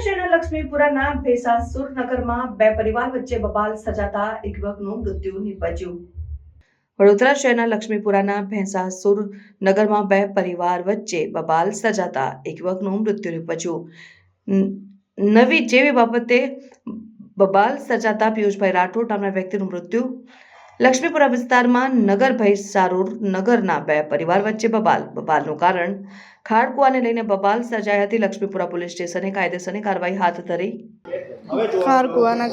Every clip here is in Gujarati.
લક્ષ્મીપુરાના ભેસાસુર નગરમાં બે પરિવાર વચ્ચે બબાલ સજાતા એક યુવકનું મૃત્યુ નિપજ્યું. વડોદરા શહેરના લક્ષ્મીપુરાના ભેંસાસુર નગરમાં બે પરિવાર વચ્ચે બબાલ સજાતા એક યુવકનું મૃત્યુ નિપજ્યું. નવી જેવી બાબતે બબાલ સજાતા પિયુષભાઈ રાઠોડ નામના વ્યક્તિનું મૃત્યુ લક્ષ્મીપુરા વિસ્તારમાં નગર સારૂર નગરના બે પરિવાર વચ્ચે બબાલ. બબાલનું કારણ, ખાડકુવાને લઈને બબાલ સર્જાઈ હતી. લક્ષ્મીપુરા પોલીસ સ્ટેશને કાયદેસરની કાર્યવાહી હાથ ધરી. ખારકુવાના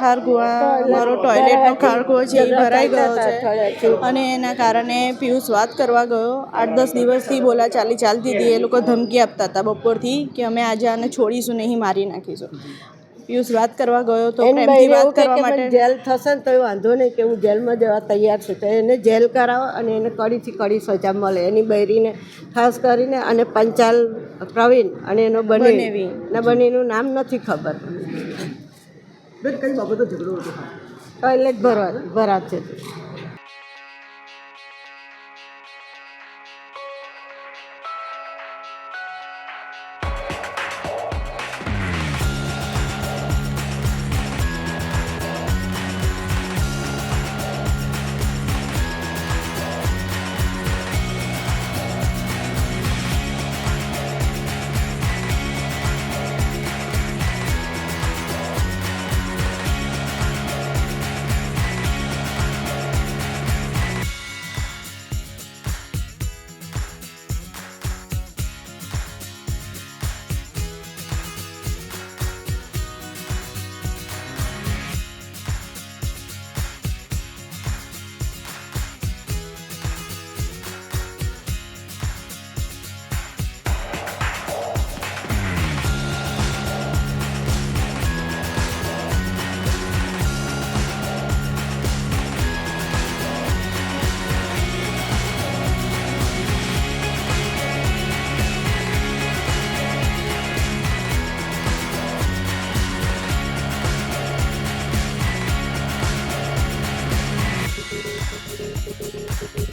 ખારકુવા મારો ટોયલેટનો ખારકુવો છે, એ ભરાઈ ગયો છે અને એના કારણે પિયુષ વાત કરવા ગયો. આઠ દસ દિવસથી બોલા ચાલી ચાલતી હતી. એ લોકો ધમકી આપતા હતા બપોરથી કે અમે આજે આને છોડીશું, નહીં મારી નાખીશું. પિયુષ વાત કરવા ગયો તો એની પ્રેમથી વાત કરવા માટે જેલ થશે ને તો વાંધો નહીં કે હું જેલમાં જવા તૈયાર છું. તો એને જેલ કરાવો અને એને કડીથી કડી સજા મળે. એની બૈરીને ખાસ કરીને અને પંચાલ પ્રવીણ અને એનો બનેવી. ને બંનેનું નામ નથી ખબર. બેન કઈ બાબતે ઝઘડો હતો ટોયલેટ ભરવા ભરાશે છે.